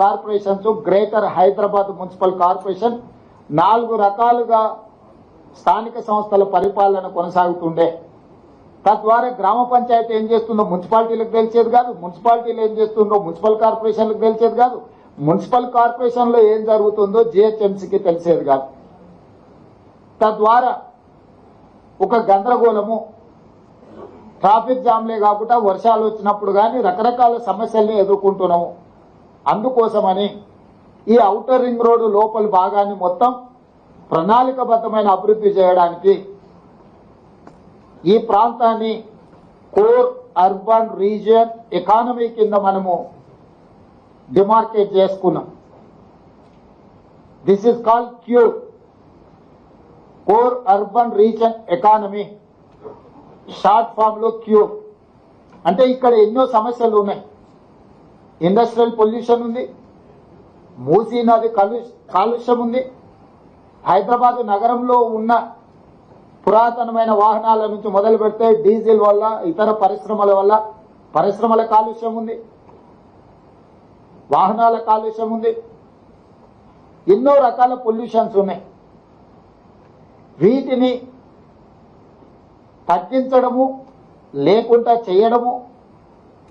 Corporations greater Hyderabad municipal corporation నాలుగు రకాలుగా స్థానిక సంస్థల పరిపాలన కొనసాగుతుండే. తద్వారా గ్రామ పంచాయతీ ఏం చేస్తుందో మున్సిపాలిటీలకు తెలిసేది కాదు మున్సిపాలిటీలు ఏం చేస్తుందో మున్సిపల్ కార్పొరేషన్లకు తెలిసేది కాదు మున్సిపల్ కార్పొరేషన్లో ఏం జరుగుతుందో జిహెచ్ఎంసీకి తెలిసేది కాదు. తద్వారా ఒక గందరగోళము ట్రాఫిక్ జామ్లే కాకుండా వర్షాలు వచ్చినప్పుడు కానీ రకరకాల సమస్యల్ని ఎదుర్కొంటున్నాము. అందుకోసమని ఈ ఔటర్ రింగ్ రోడ్డు లోపల భాగాన్ని మొత్తం ప్రణాళికబద్ధమైన అభివృద్ధి చేయడానికి ఈ ప్రాంతాన్ని కోర్ అర్బన్ రీజియన్ ఎకానమీ కింద మనము డిమార్కేట్ చేసుకున్నాం. This is called queue core urban region economy. Short ఫామ్లో క్యూ అంటే ఇక్కడ ఎన్నో సమస్యలు ఉన్నాయి. ఇండస్ట్రియల్ పొల్యూషన్ ఉంది మూసీ నది కాలుష్యం ఉంది. హైదరాబాద్ నగరంలో ఉన్న పురాతనమైన వాహనాల నుంచి మొదలు పెడితే డీజిల్ వల్ల ఇతర పరిశ్రమల వల్ల పరిశ్రమల కాలుష్యం ఉంది. వాహనాల కాలుష్యం ఉంది. ఎన్నో రకాల పొల్యూషన్స్ ఉన్నాయి. వీటిని తగ్గించడము లేకుండా చేయడము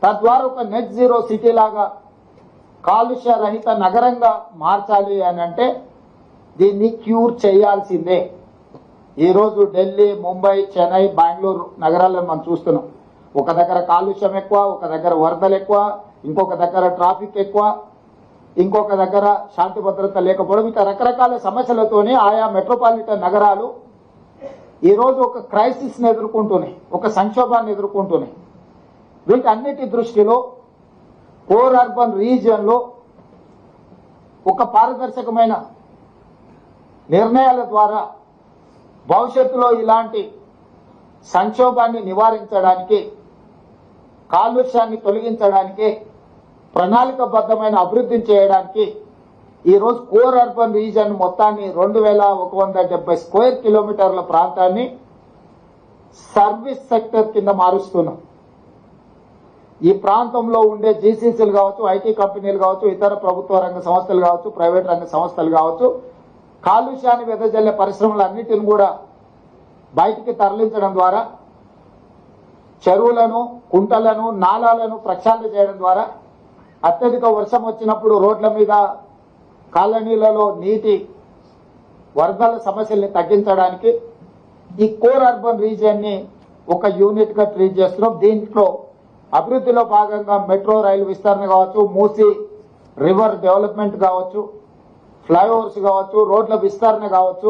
తద్వారా ఒక నెట్ జీరో సిటీ లాగా కాలుష్య రహిత నగరంగా మార్చాలి అని అంటే దీన్ని క్యూర్ చేయాల్సిందే. ఈరోజు ఢిల్లీ ముంబై చెన్నై బెంగళూరు నగరాలను మనం చూస్తున్నాం. ఒక దగ్గర కాలుష్యం ఎక్కువ ఒక దగ్గర వరదలు ఎక్కువ ఇంకొక దగ్గర ట్రాఫిక్ ఎక్కువ ఇంకొక దగ్గర శాంతి భద్రత లేకపోవడం ఇట్లా రకరకాల సమస్యలతోనే ఆయా మెట్రోపాలిటన్ నగరాలు ఈరోజు ఒక క్రైసిస్ని ఎదుర్కొంటున్నాయి ఒక సంక్షోభాన్ని ఎదుర్కొంటున్నాయి. వీటన్నిటి దృష్టిలో కోర్ అర్బన్ రీజియన్లో ఒక పారదర్శకమైన నిర్ణయాల ద్వారా భవిష్యత్తులో ఇలాంటి సంక్షోభాన్ని నివారించడానికి కాలుష్యాన్ని తొలగించడానికి ప్రణాళికబద్ధమైన అభివృద్ధిని చేయడానికి ఈరోజు కోర్ అర్బన్ రీజన్ మొత్తాన్ని రెండు వేల ఒక వంద డెబ్బై స్క్వేర్ కిలోమీటర్ల ప్రాంతాన్ని సర్వీస్ సెక్టర్ కింద మారుస్తున్నాం. ఈ ప్రాంతంలో ఉండే జీసీసీలు కావచ్చు ఐటీ కంపెనీలు కావచ్చు ఇతర ప్రభుత్వ రంగ సంస్థలు కావచ్చు ప్రైవేట్ రంగ సంస్థలు కావచ్చు కాలుష్యాన్ని వెదజల్లే పరిశ్రమలన్నిటిని కూడా బయటికి తరలించడం ద్వారా చెరువులను కుంటలను నాలాలను ప్రక్షాళన చేయడం ద్వారా అత్యధిక వర్షం వచ్చినప్పుడు రోడ్ల మీద కాలనీలలో నీటి వరదల సమస్యల్ని తగ్గించడానికి ఈ కోర్ అర్బన్ రీజియన్ని ఒక యూనిట్గా ట్రీట్ చేస్తున్నాం. దీంట్లో అభివృద్ధిలో భాగంగా మెట్రో రైలు విస్తరణ కావచ్చు మూసి రివర్ డెవలప్మెంట్ కావచ్చు ఫ్లైఓవర్స్ కావచ్చు రోడ్ల విస్తరణ కావచ్చు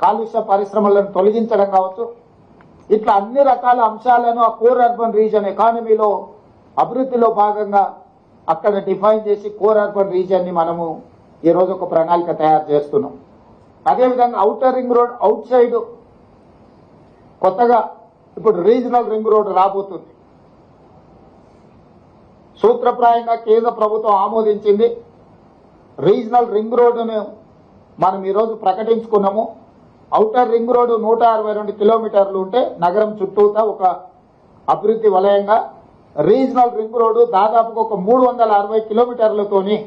కాలుష్య పరిశ్రమలను తొలగించడం కావచ్చు. ఇట్లా అన్ని రకాల అంశాలను ఆ కోర్ అర్బన్ రీజన్ ఎకానమీలో అభివృద్ధిలో భాగంగా అక్కడ డిఫైన్ చేసి కోర్ అర్బన్ రీజన్ని మనము ఈరోజు ఒక ప్రణాళిక తయారు చేస్తున్నాం. అదేవిధంగా outer ring road outside కొత్తగా ఇప్పుడు రీజనల్ రింగ్ రోడ్ రాబోతుంది. సూత్రప్రాయంగా కేంద్ర ప్రభుత్వం ఆమోదించింది. రీజనల్ రింగ్ రోడ్డును మనం ఈరోజు ప్రకటించుకున్నాము. అవుటర్ రింగ్ రోడ్డు నూట అరవై రెండు కిలోమీటర్లు ఉంటే నగరం చుట్టూతా ఒక అభివృద్ధి వలయంగా రీజనల్ రింగ్ రోడ్డు దాదాపుగా ఒక మూడు వందల అరవై కిలోమీటర్లతోని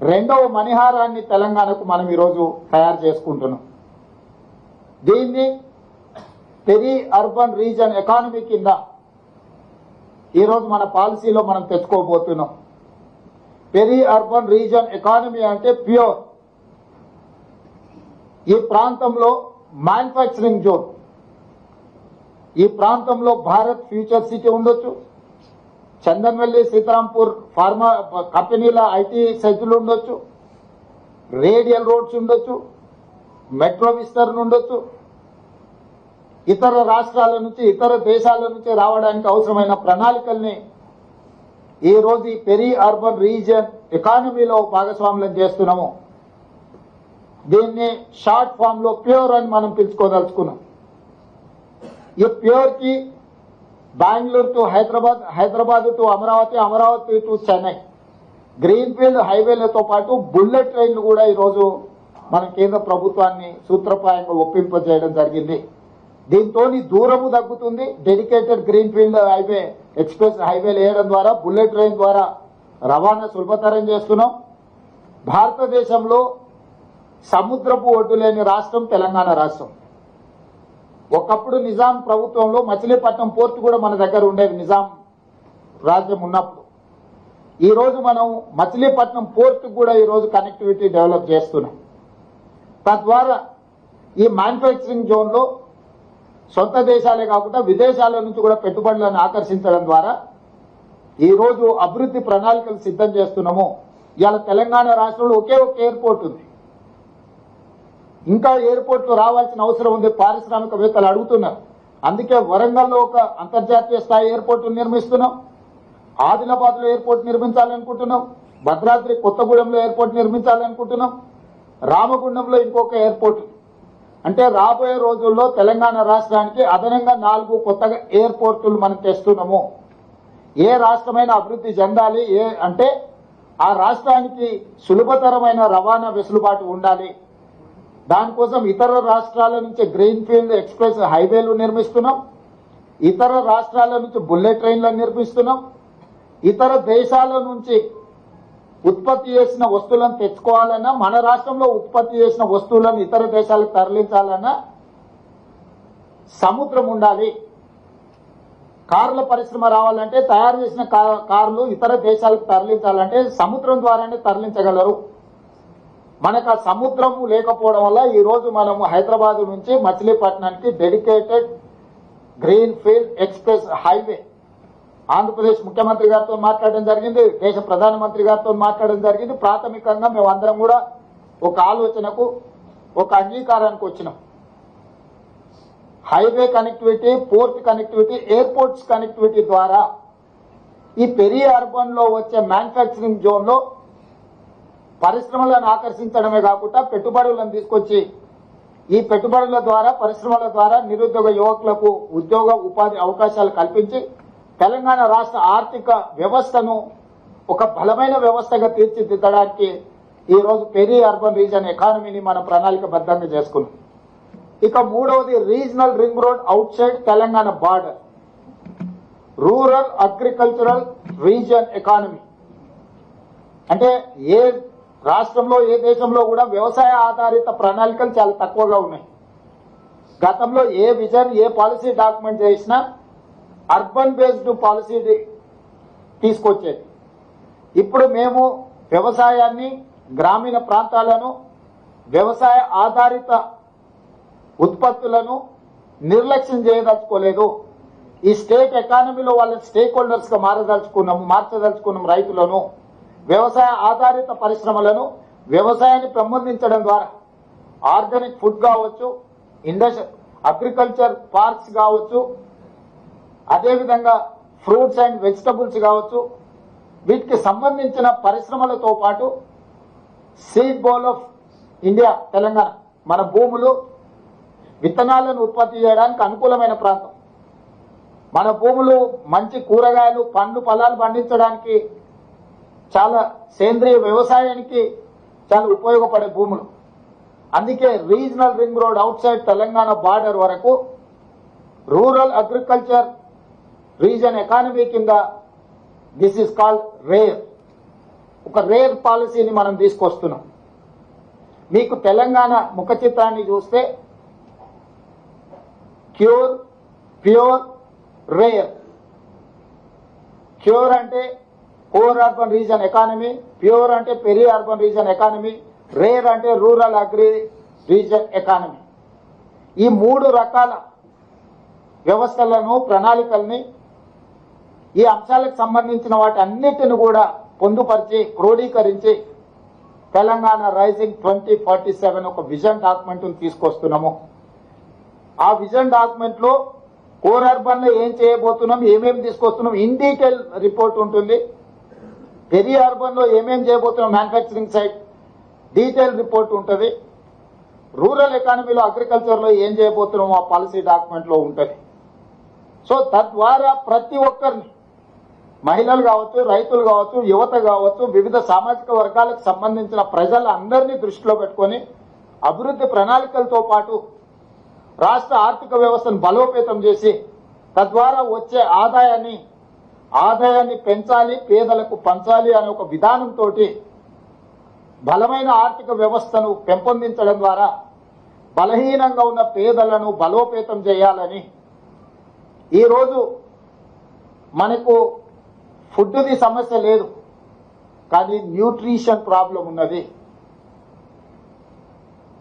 రెండవ మణిహారాన్ని తెలంగాణకు మనం ఈరోజు తయారు చేసుకుంటున్నాం. దీన్ని పెరి అర్బన్ రీజన్ ఎకానమీ కింద ఈరోజు మన పాలసీలో మనం తెచ్చుకోబోతున్నాం. పెరి అర్బన్ రీజన్ ఎకానమీ అంటే ప్యూర్. ఈ ప్రాంతంలో మ్యానుఫ్యాక్చరింగ్ జోన్. ఈ ప్రాంతంలో భారత్ ఫ్యూచర్ సిటీ ఉండొచ్చు. చందన్వల్లి సీతారాంపూర్ ఫార్మా కంపెనీల ఐటీ సైతులు ఉండొచ్చు. రేడియల్ రోడ్స్ ఉండొచ్చు. మెట్రో విస్తరణ ఉండొచ్చు. ఇతర రాష్ట్రాల నుంచి ఇతర దేశాల నుంచి రావడానికి అవసరమైన ప్రణాళికల్ని ఈ రోజు ఈ పెరి అర్బన్ రీజియన్ ఎకానమీలో భాగస్వాములను చేస్తున్నాము. దీన్ని షార్ట్ ఫామ్లో ప్యూర్ అని మనం పిలుచుకోదలుచుకున్నాం. ఈ ప్యూర్కి Bengaluru to Hyderabad Hyderabad to Amaravati Amaravati to Chennai. Green field హైవేలతో పాటు బుల్లెట్ ట్రైన్లు కూడా ఈరోజు మన కేంద్ర ప్రభుత్వాన్ని సూత్రప్రాయంగా ఒప్పింపజేయడం జరిగింది. దీంతో దూరము తగ్గుతుంది. Dedicated green field highway express highway వేయడం ద్వారా బుల్లెట్ ట్రైన్ ద్వారా రవాణా సులభతరం చేస్తున్నాం. భారతదేశంలో సముద్రపు ఒడ్డు లేని రాష్ట్రం తెలంగాణ రాష్ట్రం. ఒకప్పుడు నిజాం ప్రభుత్వంలో మచిలీపట్నం పోర్టు కూడా మన దగ్గర ఉండేది నిజాం రాజ్యం ఉన్నప్పుడు. ఈరోజు మనం మచిలీపట్నం పోర్టు కూడా ఈరోజు కనెక్టివిటీ డెవలప్ చేస్తున్నాం. తద్వారా ఈ మ్యానుఫ్యాక్చరింగ్ జోన్లో సొంత దేశాలే కాకుండా విదేశాల నుంచి కూడా పెట్టుబడులను ఆకర్షించడం ద్వారా ఈ రోజు అభివృద్ధి ప్రణాళికలు సిద్ధం చేస్తున్నాము. ఇవాళ తెలంగాణ రాష్ట్రంలో ఒకే ఒక ఎయిర్పోర్ట్ ఉంది. ఇంకా ఎయిర్పోర్ట్లు రావాల్సిన అవసరం ఉంది పారిశ్రామికవేత్తలు అడుగుతున్నారు. అందుకే వరంగల్లో ఒక అంతర్జాతీయ స్థాయి ఎయిర్పోర్ట్ నిర్మిస్తున్నాం. ఆదిలాబాద్లో ఎయిర్పోర్ట్ నిర్మించాలనుకుంటున్నాం భద్రాద్రి కొత్తగూడెంలో ఎయిర్పోర్ట్ నిర్మించాలనుకుంటున్నాం రామగుండంలో ఇంకొక ఎయిర్పోర్ట్ అంటే రాబోయే రోజుల్లో తెలంగాణ రాష్ట్రానికి అదనంగా నాలుగు కొత్తగా ఎయిర్పోర్టులు మనం తెస్తున్నాము. ఏ రాష్ట్రమైన అభివృద్ధి చెందాలి ఏ అంటే ఆ రాష్ట్రానికి సులభతరమైన రవాణా వెసులుబాటు ఉండాలి. దానికోసం ఇతర రాష్ట్రాల నుంచి గ్రీన్ ఫీల్డ్ ఎక్స్ప్రెస్ హైవేలు నిర్మిస్తున్నాం. ఇతర రాష్ట్రాల నుంచి బుల్లెట్ ట్రైన్లను నిర్మిస్తున్నాం. ఇతర దేశాల నుంచి ఉత్పత్తి చేసిన వస్తువులను తెచ్చుకోవాలన్నా మన రాష్ట్రంలో ఉత్పత్తి చేసిన వస్తువులను ఇతర దేశాలకు తరలించాలన్నా సముద్రం ఉండాలి. కార్ల పరిశ్రమ రావాలంటే తయారు చేసిన కార్లు ఇతర దేశాలకు తరలించాలంటే సముద్రం ద్వారానే తరలించగలరు. మనకు ఆ సముద్రం లేకపోవడం వల్ల ఈ రోజు మనము హైదరాబాద్ నుంచి మచిలీపట్నానికి dedicated green field express highway Andhra Pradesh ముఖ్యమంత్రి గారితో మాట్లాడడం జరిగింది దేశ ప్రధానమంత్రి గారితో మాట్లాడడం జరిగింది. ప్రాథమికంగా మేము అందరం కూడా ఒక ఆలోచనకు ఒక అంగీకారానికి వచ్చినాం. Highway connectivity port connectivity airports connectivity ద్వారా ఈ పెరి అర్బన్లో వచ్చే మ్యానుఫ్యాక్చరింగ్ జోన్లో పరిశ్రమలను ఆకర్షించడమే కాకుండా పెట్టుబడులను తీసుకొచ్చి ఈ పెట్టుబడుల ద్వారా పరిశ్రమల ద్వారా నిరుద్యోగ యువకులకు ఉద్యోగ ఉపాధి అవకాశాలు కల్పించి తెలంగాణ రాష్ట్ర ఆర్థిక వ్యవస్థను ఒక బలమైన వ్యవస్థగా తీర్చిదిద్దడానికి ఈ రోజు పెరి అర్బన్ రీజన్ ఎకానమీని మనం ప్రణాళికబద్ధంగా చేసుకున్నాం. ఇక మూడవది regional ring road outside Telangana border. Rural agricultural region economy. అంటే ఏ రాష్ట్రంలో ఏ దేశంలో కూడా వ్యవసాయ ఆధారిత ప్రణాళికలు చాలా తక్కువగా ఉన్నాయి. గతంలో ఏ విజన్ ఏ పాలసీ డాక్యుమెంట్ చేసినా అర్బన్ బేస్డ్ పాలసీ తీసుకొచ్చేది. ఇప్పుడు మేము వ్యవసాయాన్ని గ్రామీణ ప్రాంతాలను వ్యవసాయ ఆధారిత ఉత్పత్తులను నిర్లక్ష్యం చేయదలుచుకోలేదు. ఈ స్టేట్ ఎకానమీలో వాళ్ళ స్టేక్ హోల్డర్స్గా మారదలుచుకున్నాము మార్చదలుచుకున్నాం రైతులను. వ్యవసాయ ఆధారిత పరిశ్రమలను వ్యవసాయాన్ని పెంపొందించడం ద్వారా ఆర్గానిక్ ఫుడ్ కావచ్చు ఇండస్ట్రీ అగ్రికల్చర్ పార్క్స్ కావచ్చు అదేవిధంగా ఫ్రూట్స్ అండ్ వెజిటబుల్స్ కావచ్చు వీటికి సంబంధించిన పరిశ్రమలతో పాటు seed bowl of India Telangana మన భూములు విత్తనాలను ఉత్పత్తి చేయడానికి అనుకూలమైన ప్రాంతం. మన భూములు మంచి కూరగాయలు పండ్లు ఫలాలు పండించడానికి చాలా సేంద్రియ వ్యవసాయానికి చాలా ఉపయోగపడే భూములు. అందుకే regional ring road outside Telangana border వరకు రూరల్ అగ్రికల్చర్ రీజన్ ఎకానమీ కింద దిస్ ఇస్ కాల్డ్ రేర్. ఒక రేర్ పాలసీని మనం తీసుకొస్తున్నాం. మీకు తెలంగాణ ముఖ చిత్రాన్ని చూస్తే క్యూర్ ప్యూర్ రేర్. క్యూర్ అంటే core urban region economy PURE అంటే peri urban region economy RARE అంటే రూరల్ అగ్రి రీజన్ ఎకానమీ. ఈ మూడు రకాల వ్యవస్థలను ప్రణాళికల్ని ఈ అంశాలకు సంబంధించిన వాటి అన్నిటిని కూడా పొందుపరిచి క్రోడీకరించి Telangana rising twenty forty seven ఒక విజన్ డాక్యుమెంట్ తీసుకొస్తున్నాము. ఆ విజన్ డాక్యుమెంట్లో కోర్ అర్బన్లో ఏం చేయబోతున్నాం ఏమేమి తీసుకొస్తున్నాం ఇన్ డీటెయిల్ రిపోర్ట్ ఉంటుంది. పెరి అర్బన్లో ఏమేమి చేయబోతున్నాం మ్యానుఫ్యాక్చరింగ్ సైట్ డీటెయిల్ రిపోర్ట్ ఉంటుంది. రూరల్ ఎకానమీలో అగ్రికల్చర్లో ఏం చేయబోతున్నాం ఆ పాలసీ డాక్యుమెంట్లో ఉంటుంది. సో తద్వారా ప్రతి ఒక్కరిని మహిళలు కావచ్చు రైతులు కావచ్చు యువత కావచ్చు వివిధ సామాజిక వర్గాలకు సంబంధించిన ప్రజలందరినీ దృష్టిలో పెట్టుకొని అభివృద్ధి ప్రణాళికలతో పాటు రాష్ట్ర ఆర్థిక వ్యవస్థను బలోపేతం చేసి తద్వారా వచ్చే ఆదాయాన్ని ఆదాయాన్ని పెంచాలి పేదలకు పంచాలి అనే ఒక విధానంతో బలమైన ఆర్థిక వ్యవస్థను పెంపొందించడం ద్వారా బలహీనంగా ఉన్న పేదలను బలోపేతం చేయాలని ఈరోజు మనకు ఫుడ్ది సమస్య లేదు. కానీ న్యూట్రిషన్ ప్రాబ్లం ఉన్నది.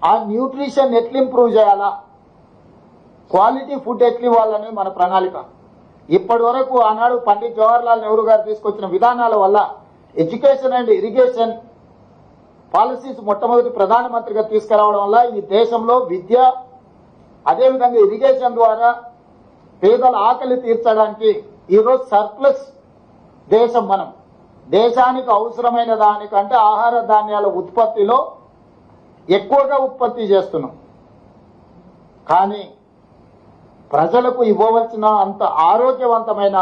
ఆ న్యూట్రిషన్ ఎట్లా ఇంప్రూవ్ చేయాలా? క్వాలిటీ ఫుడ్ ఎట్లా ఇవ్వాలనేది మన ప్రణాళిక. ఇప్పటి వరకు ఆనాడు పండిత్ జవహర్లాల్ నెహ్రూ గారు తీసుకొచ్చిన విధానాల వల్ల ఎడ్యుకేషన్ అండ్ ఇరిగేషన్ పాలసీస్ మొట్టమొదటి ప్రధానమంత్రిగా తీసుకురావడం వల్ల ఈ దేశంలో విద్య అదేవిధంగా ఇరిగేషన్ ద్వారా పేదల ఆకలి తీర్చడానికి ఈరోజు సర్ప్లస్ దేశం మనం. దేశానికి అవసరమైన దానికంటే ఆహార ధాన్యాల ఉత్పత్తిలో ఎక్కువగా ఉత్పత్తి చేస్తున్నాం. కానీ ప్రజలకు ఇవ్వవలసిన అంత ఆరోగ్యవంతమైన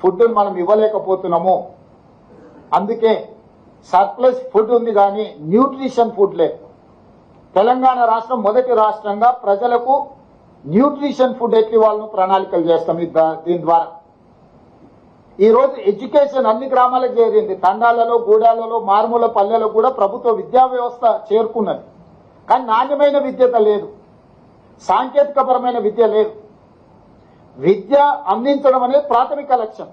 ఫుడ్ను మనం ఇవ్వలేకపోతున్నాము. అందుకే సర్ప్లస్ ఫుడ్ ఉంది కానీ న్యూట్రిషన్ ఫుడ్ లేదు తెలంగాణ రాష్ట్రం మొదటి రాష్ట్రంగా ప్రజలకు న్యూట్రిషన్ ఫుడ్ ఎట్టి వాళ్ళను ప్రణాళికలు చేస్తాం దీని ద్వారా. ఈ రోజు ఎడ్యుకేషన్ అన్ని గ్రామాలకు చేరింది. తండాలలో గూడాలలో మారుమూల పల్లెలకు కూడా ప్రభుత్వ విద్యా వ్యవస్థ చేరుకున్నది. కానీ నాణ్యమైన విద్యత లేదు. సాంకేతికపరమైన విద్య లేదు. విద్య అందించడం అనేది ప్రాథమిక లక్ష్యం.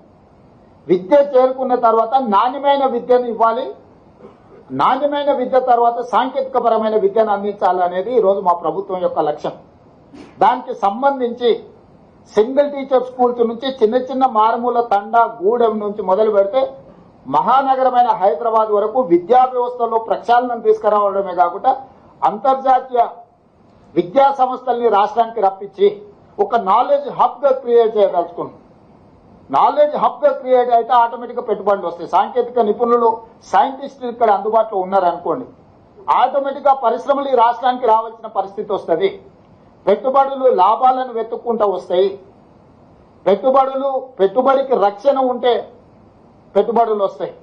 విద్య చేరుకున్న తర్వాత నాణ్యమైన విద్యను ఇవ్వాలి. నాణ్యమైన విద్య తర్వాత సాంకేతికపరమైన విద్యను అందించాలి అనేది ఈరోజు మా ప్రభుత్వం యొక్క లక్ష్యం. దానికి సంబంధించి సింగిల్ టీచర్ స్కూల్స్ నుంచి చిన్న చిన్న మారుమూల తండ గూడెం నుంచి మొదలు పెడితే మహానగరమైన హైదరాబాద్ వరకు విద్యా వ్యవస్థలో ప్రక్షాళనం తీసుకురావడమే కాకుండా అంతర్జాతీయ విద్యా సంస్థల్ని రాష్ట్రానికి రప్పించి ఒక నాలెడ్జ్ హబ్గా క్రియేట్ చేయదలుచుకున్నాం. నాలెడ్జ్ హబ్గా క్రియేట్ అయితే ఆటోమేటిక్గా పెట్టుబడులు వస్తాయి. సాంకేతిక నిపుణులు సైంటిస్టులు ఇక్కడ అందుబాటులో ఉన్నారనుకోండి ఆటోమేటిక్గా పరిశ్రమలు ఈ రాష్ట్రానికి రావాల్సిన పరిస్థితి వస్తుంది. పెట్టుబడులు లాభాలను వెతుక్కుంటూ వస్తాయి. పెట్టుబడులు పెట్టుబడికి రక్షణ ఉంటే పెట్టుబడులు వస్తాయి.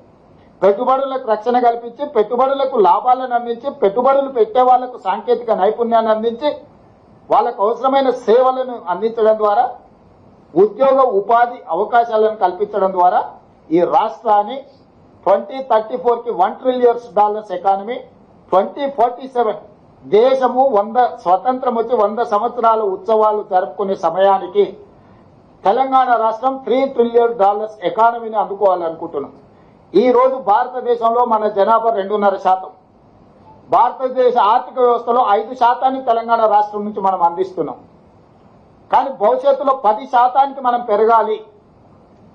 పెట్టుబడులకు రక్షణ కల్పించి పెట్టుబడులకు లాభాలను అందించి పెట్టుబడులు పెట్టే వాళ్ళకు సాంకేతిక నైపుణ్యాన్ని అందించి వాళ్ళకు అవసరమైన సేవలను అందించడం ద్వారా ఉద్యోగ ఉపాధి అవకాశాలను కల్పించడం ద్వారా ఈ రాష్ట్రాన్ని ట్వంటీ థర్టీ ఫోర్కి one trillions dollars economy twenty forty seven దేశము వంద స్వతంత్రం వచ్చి వంద సంవత్సరాల ఉత్సవాలు జరుపుకునే సమయానికి తెలంగాణ రాష్ట్రం త్రీ ట్రిలియన్ డాలర్స్ ఎకానమీని అందుకోవాలనుకుంటున్నాం. ఈ రోజు భారతదేశంలో మన జనాభా రెండున్నర శాతం. భారతదేశ ఆర్థిక వ్యవస్థలో ఐదు శాతాన్ని తెలంగాణ రాష్ట్రం నుంచి మనం అందిస్తున్నాం. కానీ భవిష్యత్తులో పది శాతానికి మనం పెరగాలి.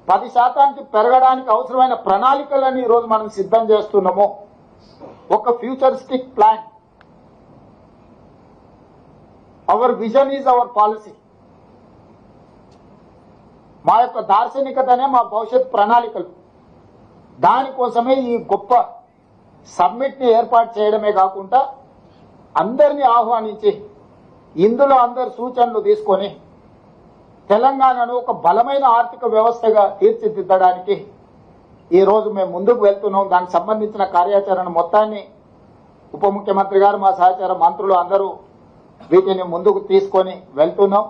పది శాతానికి పెరగడానికి అవసరమైన ప్రణాళికలను ఈరోజు రోజు మనం సిద్ధం చేస్తున్నాము. ఒక futuristic plan our vision is our policy మా యొక్క దార్శనికతనే మా భవిష్యత్ ప్రణాళికలు. దానికోసమే ఈ గొప్ప సమ్మిట్ని ఏర్పాటు చేయడమే కాకుండా అందరినీ ఆహ్వానించి ఇందులో అందరు సూచనలు తీసుకొని తెలంగాణను ఒక బలమైన ఆర్థిక వ్యవస్థగా తీర్చిదిద్దడానికి ఈ రోజు మేము ముందుకు వెళ్తున్నాం. దానికి సంబంధించిన కార్యాచరణ మొత్తాన్ని ఉప ముఖ్యమంత్రి గారు మా సహచార మంత్రులు అందరూ వీటిని ముందుకు తీసుకొని వెళ్తున్నాం.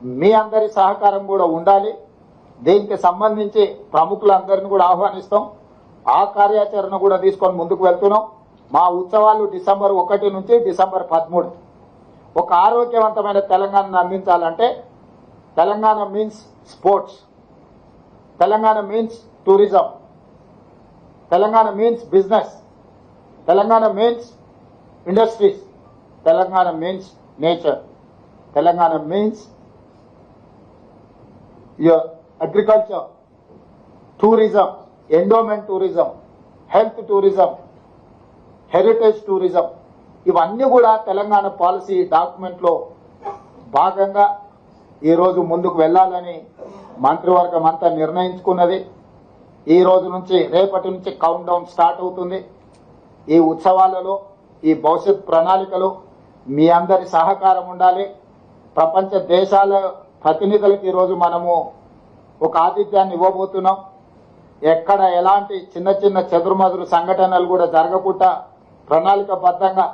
మీ అందరి సహకారం కూడా ఉండాలి. దీనికి సంబంధించి ప్రముఖులందరిని కూడా ఆహ్వానిస్తాం. ఆ కార్యాచరణ కూడా తీసుకొని ముందుకు వెళ్తున్నాం. మా ఉత్సవాలు డిసెంబర్ ఒకటి నుంచి డిసెంబర్ పదమూడు. ఒక ఆరోగ్యవంతమైన తెలంగాణను అందించాలంటే Telangana means sports Telangana means tourism Telangana means business Telangana means industries Telangana means nature Telangana means your agriculture, tourism, endowment tourism health tourism heritage tourism ఇవన్నీ కూడా తెలంగాణ పాలసీ డాక్యుమెంట్లో భాగంగా ఈరోజు ముందుకు వెళ్ళాలని మంత్రివర్గం అంతా నిర్ణయించుకున్నది. ఈ రోజు నుంచి రేపటి నుంచి కౌంట్ డౌన్ స్టార్ట్ అవుతుంది. ఈ ఉత్సవాలలో ఈ భవిష్యత్ ప్రణాళికలు మీ అందరి సహకారం ఉండాలి. ప్రపంచ దేశాల ప్రతినిధులకు ఈరోజు మనము ఒక ఆతిథ్యాన్ని ఇవ్వబోతున్నాం. ఎక్కడ ఎలాంటి చిన్న చిన్న చెదురుమదురు సంఘటనలు కూడా జరగకుండా ప్రణాళికబద్ధంగా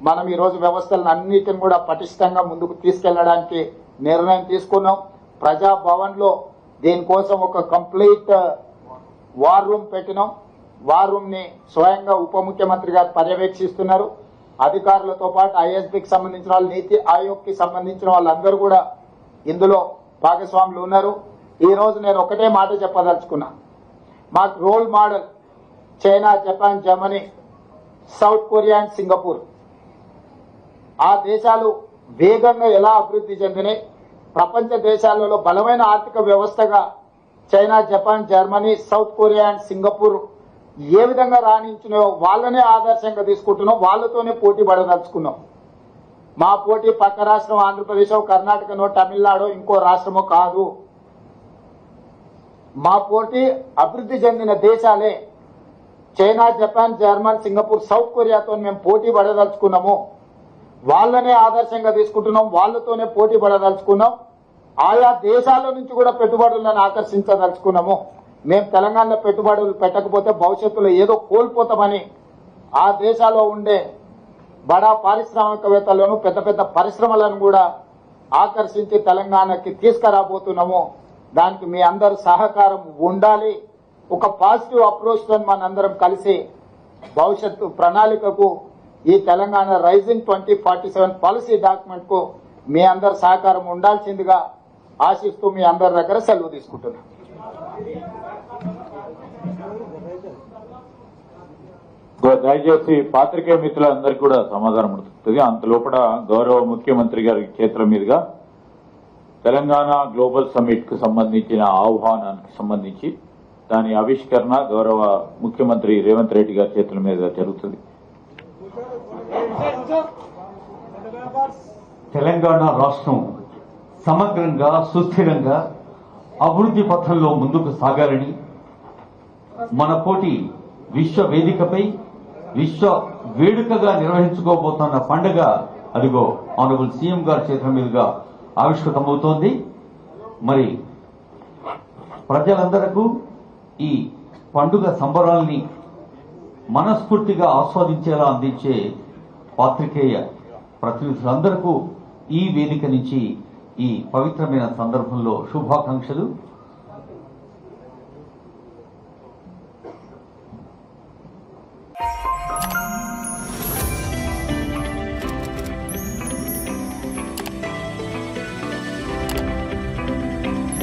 మనం ఈరోజు వ్యవస్థలను అన్నిటిని కూడా పటిష్టంగా ముందుకు తీసుకెళ్ళడానికి నిర్ణయం తీసుకున్నాం. ప్రజాభవన్లో దీనికోసం ఒక కంప్లీట్ వార్ రూమ్ పెట్టినాం. వార్ రూమ్ని స్వయంగా ఉప ముఖ్యమంత్రి గారు పర్యవేక్షిస్తున్నారు. అధికారులతో పాటు ఐఎస్బికి సంబంధించిన వాళ్ళు నీతి ఆయోగ్కి సంబంధించిన వాళ్ళందరూ కూడా ఇందులో భాగస్వాములు ఉన్నారు. ఈ రోజు నేను ఒకటే మాట చెప్పదలుచుకున్నా. మాకు role model China Japan Germany South Korea and Singapore. ఆ దేశాలు వేగంగా ఎలా అభివృద్ధి చెందినాయి? ప్రపంచ దేశాలలో బలమైన ఆర్థిక వ్యవస్థగా China Japan Germany South Korea and Singapore ఏ విధంగా రాణించినాయో వాళ్ళనే ఆదర్శంగా తీసుకుంటున్నాం వాళ్ళతోనే పోటీ పడదలుచుకున్నాం. మా పోటీ పక్క రాష్ట్రం ఆంధ్రప్రదేశ్ కర్ణాటకనో తమిళనాడు ఇంకో రాష్ట్రమో కాదు. మా పోటీ అభివృద్ధి చెందిన దేశాలే. China Japan German Singapore South కొరియాతో మేము పోటీ పడదలుచుకున్నాము. వాళ్ళనే ఆదర్శంగా తీసుకుంటున్నాం వాళ్ళతోనే పోటీ పడదలుచుకున్నాం. ఆయా దేశాల నుంచి కూడా పెట్టుబడులను ఆకర్షించదలుచుకున్నాము. మేము తెలంగాణలో పెట్టుబడులు పెట్టకపోతే భవిష్యత్తులో ఏదో కోల్పోతామని ఆ దేశాల్లో ఉండే బడా పారిశ్రామికవేత్తలను పెద్ద పెద్ద పరిశ్రమలను కూడా ఆకర్షించి తెలంగాణకి తీసుకురాబోతున్నాము. దానికి మీ అందరు సహకారం ఉండాలి. ఒక పాజిటివ్ అప్రోచ్తో మనందరం కలిసి భవిష్యత్తు ప్రణాళికకు ఈ Telangana rising twenty forty seven policy డాక్యుమెంట్కు మీ అందరి సహకారం ఉండాల్సిందిగా ఆశిస్తూ మీ అందరి దగ్గర సెలవు తీసుకుంటున్నాను. దయచేసి పాత్రికేయ మిత్రులందరికీ కూడా సమాధానం ఉంటుంది అంత లోపల గౌరవ ముఖ్యమంత్రి గారి చేతుల మీదుగా తెలంగాణ గ్లోబల్ సమ్మిట్కు సంబంధించిన ఆహ్వానానికి సంబంధించి దాని ఆవిష్కరణ గౌరవ ముఖ్యమంత్రి రేవంత్ రెడ్డి గారి చేతుల మీదుగా జరుగుతుంది. తెలంగాణ రాష్ట్రం సమగ్రంగా సుస్థిరంగా అభివృద్ధి పథంలో ముందుకు సాగాలని మన పోటీ విశ్వ వేదికపై విశ్వ వేడుకగా నిర్వహించుకోబోతున్న పండుగ అదిగో ఆనరబుల్ సీఎం గారి చేతుల మీదుగా ఆవిష్కృతమవుతోంది. మరి ప్రజలందరకు ఈ పండుగ సంబరాల్ని మనస్ఫూర్తిగా ఆస్వాదించేలా అందించే పాత్రికేయ ప్రతినిధులందరకు ఈ వేదిక నుంచి ఈ పవిత్రమైన సందర్భంలో శుభాకాంక్షలు.